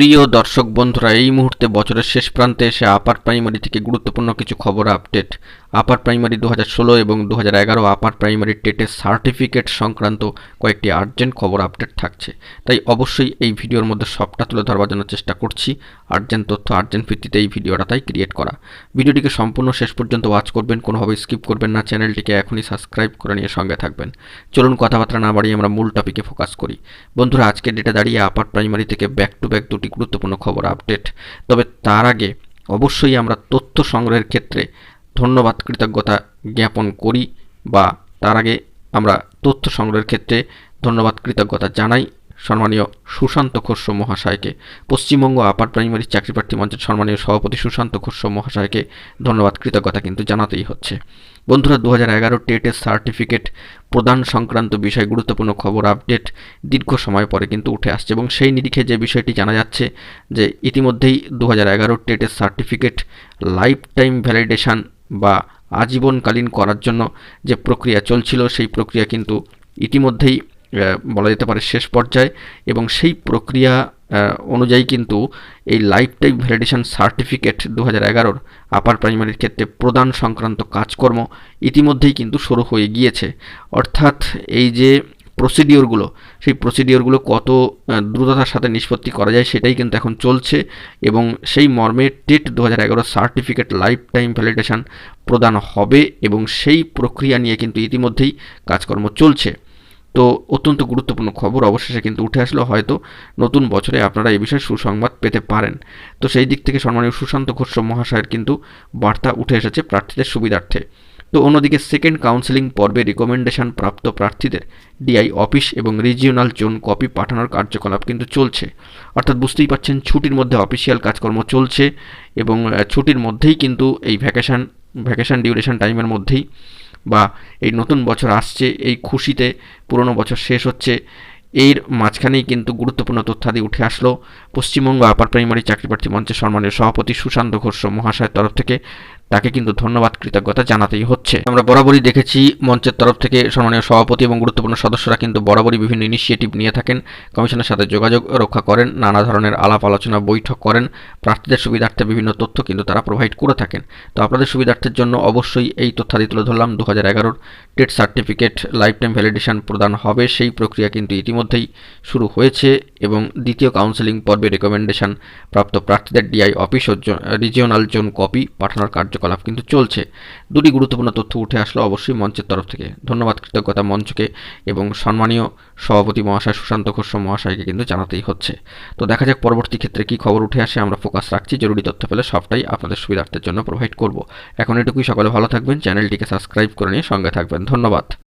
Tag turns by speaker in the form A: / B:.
A: প্রিয় দর্শক বন্ধুরা, এই মুহূর্তে বছরের শেষ প্রান্তে এসে আপার প্রাইমারি থেকে গুরুত্বপূর্ণ কিছু খবর আপডেট। আপার প্রাইমারি দু হাজার ষোলো এবং দু হাজার এগারো আপার প্রাইমারি টেটের সার্টিফিকেট সংক্রান্ত কয়েকটি আর্জেন্ট খবর আপডেট থাকছে। তাই অবশ্যই এই ভিডিওর মধ্যে সবটা তুলে ধরবার জন্য চেষ্টা করছি। আর্জেন্ট তথ্য, আর্জেন্ট ভিত্তিতে এই ভিডিওটা তাই ক্রিয়েট করা। ভিডিওটিকে সম্পূর্ণ শেষ পর্যন্ত ওয়াচ করবেন, কোনোভাবে স্কিপ করবেন না। চ্যানেলটিকে এখনই সাবস্ক্রাইব করে নিয়ে সঙ্গে থাকবেন। চলুন কথাবার্তা না বাড়িয়ে আমরা মূল টপিকে ফোকাস করি। বন্ধুরা, আজকের ডেটে দাঁড়িয়ে আপার প্রাইমারি থেকে ব্যাক টু ব্যাক দুটি গুরুত্বপূর্ণ খবর আপডেট তবে তার আগে অবশ্যই আমরা তথ্য সংগ্রহের ক্ষেত্রে ধন্যবাদ, কৃতজ্ঞতা জ্ঞাপন করি বা তার আগে আমরা তথ্য সংগ্রহের ক্ষেত্রে ধন্যবাদ, কৃতজ্ঞতা জানাই। সম্মানীয় সুশান্ত খস্য মহাশয়কে, পশ্চিমবঙ্গ আপার প্রাইমারি চাকরি প্রার্থী মঞ্চের সম্মানীয় সভাপতি সুশান্ত খস্য মহাশয়কে ধন্যবাদ, কৃতজ্ঞতা কিন্তু জানাতেই হচ্ছে। বন্ধুরা দু হাজার এগারো টেটের সার্টিফিকেট প্রদান সংক্রান্ত বিষয় গুরুত্বপূর্ণ খবর আপডেট দীর্ঘ সময় পরে কিন্তু উঠে আসছে এবং সেই নিরিখে যে বিষয়টি জানা যাচ্ছে যে ইতিমধ্যেই দু হাজার এগারো টেটের সার্টিফিকেট লাইফ টাইম ভ্যালিডেশান বা আজীবনকালীন করার জন্য যে প্রক্রিয়া চলছিল, সেই প্রক্রিয়া কিন্তু ইতিমধ্যেই বলা যেতে পারে শেষ পর্যায়ে এবং সেই প্রক্রিয়া অনুযায়ী কিন্তু এই লাইফ টাইম ভ্যালিডেশন সার্টিফিকেট দু হাজার এগারোর আপার প্রাইমারির ক্ষেত্রে প্রদান সংক্রান্ত কাজকর্ম ইতিমধ্যেই কিন্তু শুরু হয়ে গিয়েছে। অর্থাৎ এই যে প্রসিডিওরগুলো সেই প্রসিডিওরগুলো কত দ্রুততার সাথে নিষ্পত্তি করা যায় সেটাই কিন্তু এখন চলছে এবং সেই মর্মে টেট দু হাজার এগারো সার্টিফিকেট লাইফ টাইম ভ্যালিডেশন প্রদান হবে এবং সেই প্রক্রিয়া নিয়ে কিন্তু ইতিমধ্যেই কাজকর্ম চলছে। তো অত্যন্ত গুরুত্বপূর্ণ খবর। অবশেষে কিন্তু উঠে আসলো, হয়তো নতুন বছরে আপনারা এই বিষয়ে সুসংবাদ পেতে পারেন। তো সেই দিক থেকে সম্মানীয় সুশান্ত ঘোষ মহাশয়ের কিন্তু বার্তা উঠে এসেছে প্রার্থীদের সুবিধার্থে। তো অন্যদিকে সেকেন্ড কাউন্সেলিং পর্বে রিকমেন্ডেশন প্রাপ্ত প্রার্থীদের ডিআই অফিস এবং রিজিওনাল জোন কপি পাঠানোর কার্যকলাপ কিন্তু চলছে। অর্থাৎ বুঝতেই পারছেন ছুটির মধ্যে অফিসিয়াল কাজকর্ম চলছে এবং ছুটির মধ্যেই কিন্তু এই ভ্যাকেশান ভ্যাকেশান ডিউরেশন টাইমের মধ্যেই বা এই নতুন বছর আসছে এই খুশিতে পুরনো বছর শেষ হচ্ছে এর মাঝখানেই কিন্তু গুরুত্বপূর্ণ তথ্যাদি উঠে আসলো। পশ্চিমবঙ্গ আপার প্রাইমারি চাকরিপ্রার্থী মঞ্চের সম্মানের সভাপতি সুশান্ত ঘোষ মহাশয়ের তরফ থেকে তাকে কিন্তু ধন্যবাদ, কৃতজ্ঞতা জানাতেই হচ্ছে। আমরা বরাবরই দেখেছি মঞ্চের তরফ থেকে সম্মানীয় সভাপতি এবং গুরুত্বপূর্ণ সদস্যরা কিন্তু বরাবরই বিভিন্ন ইনিশিয়েটিভ নিয়ে থাকেন। কমিশনের সাথে যোগাযোগ রক্ষা করেন, নানা ধরনের আলাপ আলোচনা, বৈঠক করেন। প্রার্থীদের সুবিধার্থে বিভিন্ন তথ্য কিন্তু তারা প্রোভাইড করে থাকেন। তো আপনাদের সুবিধার্থের জন্য অবশ্যই এই তথ্যাদি তুলে ধরলাম। দু হাজার এগারোর TET certificate lifetime validation প্রদান হবে, সেই প্রক্রিয়া কিন্তু ইতিমধ্যেই শুরু হয়েছে এবং দ্বিতীয় কাউন্সেলিং পর্বে রেকমেন্ডেশন প্রাপ্ত প্রার্থীদের ডিআই অফিস ও রিজিওনাল জোন কপি পাঠানোর কার্যকলাপ কিন্তু চলছে। দুটি গুরুত্বপূর্ণ তথ্য উঠে আসলো অবশ্যই মঞ্চের তরফ থেকে। ধন্যবাদ কৃতজ্ঞতা মঞ্চকে এবং সম্মানীয় সভাপতি মহাশয় সুশান্ত ঘোষ মহাশয়কে কিন্তু জানাতেই হচ্ছে। তো দেখা যাক পরবর্তী ক্ষেত্রে কী খবর উঠে আসে, আমরা ফোকাস রাখছি। জরুরি তথ্য পেলে সবটাই আপনাদের সুবিধার্থের জন্য প্রোভাইড করব। এখন এটুকুই, সকলে ভালো থাকবেন। চ্যানেলটিকে সাবস্ক্রাইব করে নিয়ে সঙ্গে থাকবেন। ধন্যবাদ।